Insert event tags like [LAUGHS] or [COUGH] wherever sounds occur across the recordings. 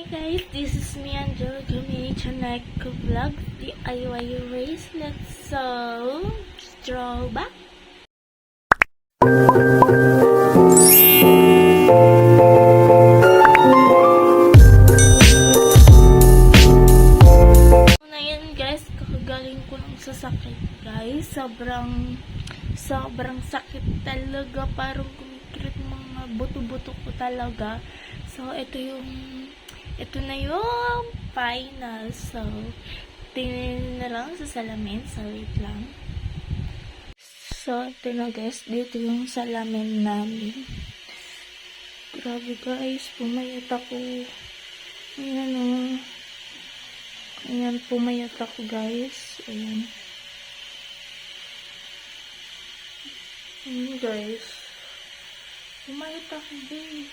Hi guys, this is me Angela Gamicha Neko Vlog DIY Race. Let's so draw back. Ngayon guys, kakagaling ko lang sa sakit guys. Sobrang, sobrang sakit talaga. Parang kumikrit mga buto-buto ko talaga. So, ito yung, ito na yung final. So, tingnan na lang sa salamin. So, wait lang. So, ito na guys. Dito yung salamin namin. Grabe guys, pumayat ako. Ayan o. Ayan, pumayat ako guys. Ayan. Ayan guys. Pumayat ako din.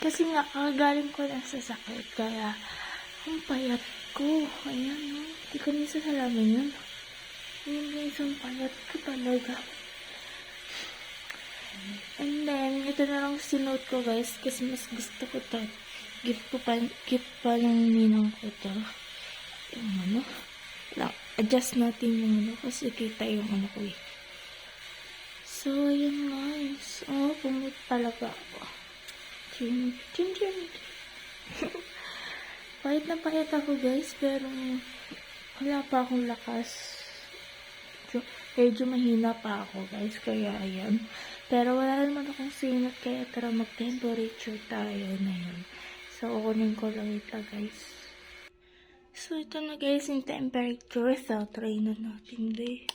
Kasi nga, kagaling ko lang sa sakit. Kaya, ang payat ko. Ayan o. Hindi ko nisa salamin yun. Ayan guys, ang payat ko talaga. And then, ito na lang sinuot ko guys. Kasi mas gusto ko to. Gift ko pa, gift pa ng ninang ko to. Yung ano. Lang, adjust natin yung ano. Kasi kita yung ano ko eh. So, yun guys. Oh, pumut talaga ako. Chin, chin, chin. [LAUGHS] pahit na pahit ako guys. Pero, wala pa akong lakas. Medyo, mahina pa ako guys. Kaya, ayan. Pero wala naman akong sinat. Kaya tara mag-temperature tayo na yun. So, kukunin ko lang ito guys. So, ito na guys yung temperature. So, try na natin din.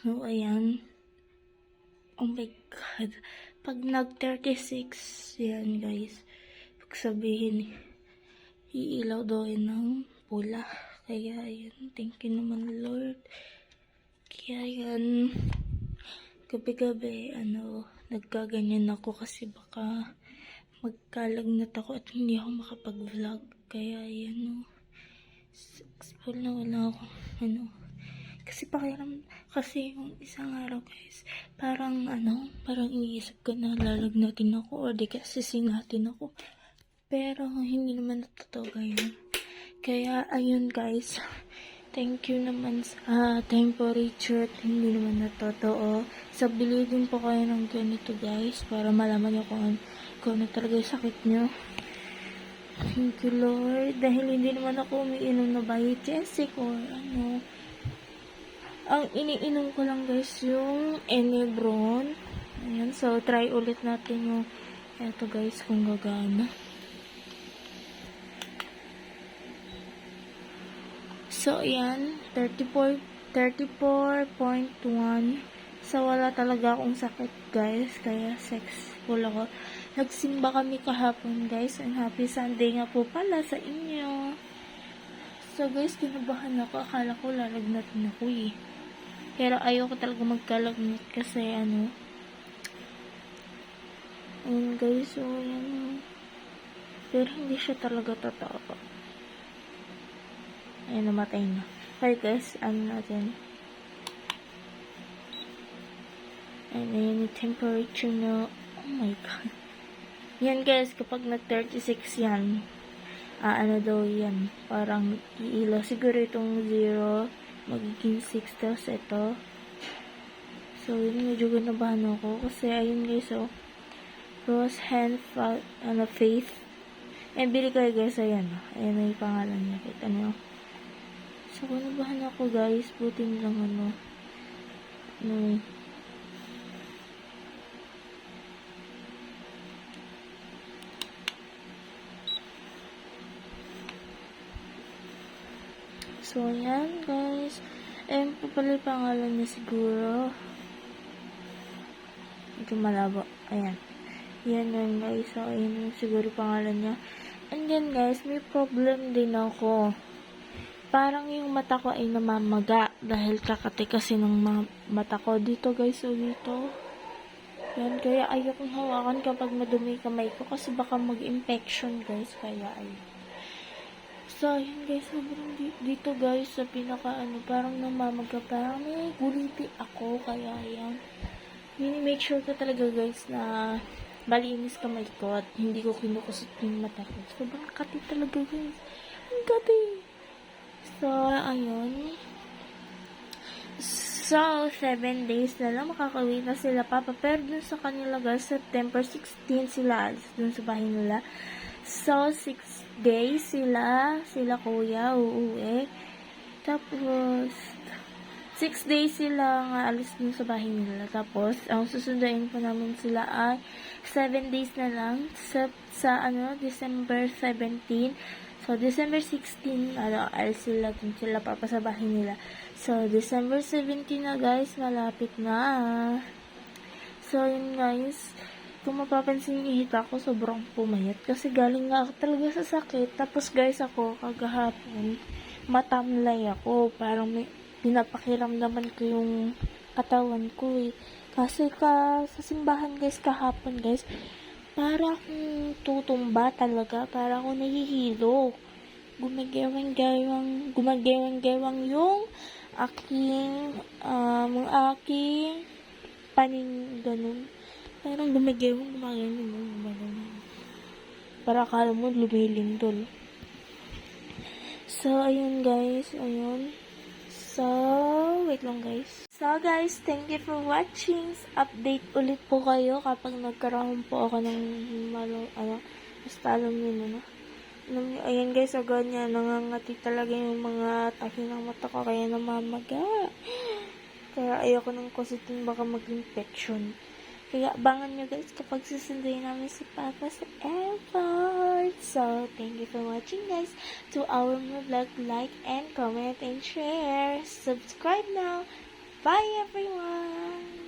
So, ayan. Oh my God. Pag nag-36, yan guys. Pag sabihin, iilaw daw yun ng pula. Kaya, ayan. Thank you naman, Lord. Kaya, yan. Gabi-gabi, ano, nagkaganyan ako kasi baka magkalagnat ako at hindi ako makapag-vlog. Kaya, yan, oh. Successful na wala ako, ano, kasi pakiram, kasi yung isang araw guys, parang ano, parang iniisip ko na lalagnatin ako o di kasi sinatin ako. Pero hindi naman natotoo yun. Kaya ayun guys, thank you naman sa temperature at hindi naman natotoo. Sa bilidin po kayo ng ganito guys, para malaman nyo kung, kung ano talaga sakit nyo. Thank you Lord, dahil hindi naman ako umiinom na Biotesic or ano, ang iniinom ko lang guys yung Enebron. Ayan, so try ulit natin yung eto guys kung gagana. So ayan, 34 34.1 So wala talaga akong sakit guys, kaya sexful ako. Nagsimba kami kahapon guys, and happy Sunday nga po pala sa inyo. So guys, kinabahan ako. Akala ko lalagnat na ako eh. Pero ayoko talaga magkalagnat kasi ano. Ayun guys, so yan. Pero hindi siya talaga totoo. Ayun, namatay na. Okay guys, ano natin. And yung temperature na, oh my god. Yan guys, kapag nag-36 yan, ah, ano daw yan, parang iilaw. Siguro itong 0, magiging 6, tapos ito. So, yun, medyo ganabahan ako. Kasi, ayun guys, oh, Rose Hand, ano, Faith. Eh, bili kayo guys, ayan, oh. ayan na yung pangalan niya. Kita niyo. So, ganabahan ako guys, buti lang, ano, ano, So, ayan, guys. Ayan po pala yung pangalan niya siguro. Medyo malabo. Ayan. Yan yun, guys. So, ayan yung siguro pangalan niya. And then, guys, may problem din ako. Parang yung mata ko ay namamaga dahil kakati kasi ng ma- mata ko. Dito, guys. So, dito. Yan. Kaya ayokong hawakan kapag madumi kamay ko kasi baka mag-infection, guys. Kaya, ayun. So, yun guys, sobrang di- dito guys, sa pinaka ano, parang namamaga, parang may guliti ako, kaya yan. Mini-make sure ko talaga guys na malinis kamay ko at hindi ko kinukusot yung mata ko. Sobrang kati talaga guys. Ang kati. So, ayun. So, 7 days na lang makakauwi na sila papa. Pero dun sa kanila guys, September 16 sila dun sa bahay nila. So, 6 days sila, sila kuya, uuwi. Tapos, 6 days sila nga alis dun sa bahay nila. Tapos, ang susunduin pa namin sila ay 7 days na lang sa, sa ano, December 17. So, December 16, ano, alis sila dun sila papa sa bahay nila. So, December 17 na guys, malapit na. So, yun guys, kung mapapansin niyo hita ko, sobrang pumayat. Kasi galing nga ako talaga sa sakit. Tapos guys, ako, kagahapon, matamlay ako. Parang may, pinapakiramdaman ko yung katawan ko eh. Kasi ka, sa simbahan guys, kahapon guys, para akong tutumba talaga. Para ako nahihilo. Gumagewang-gewang, gumagewang-gewang yung aking, um, aking paning ganun. Parang gumagewang, gumagewang, gumagewang. Para akala mo lumilindol. So, ayun guys, ayun. So, wait lang guys. So guys, thank you for watching. Update ulit po kayo kapag nagkaroon po ako ng malo, ano, basta alam niyo na, no? Alam niyo, ayan guys, agad niya, nangangati talaga yung mga tahi ng mata ko, kaya namamaga. [GASPS] Kaya ayoko ng kusitin, baka mag-infection. Kaya abangan nyo guys kapag susunduin namin si Papa sa airport. So, thank you for watching guys. To our new vlog, like and comment and share. Subscribe now. Bye everyone!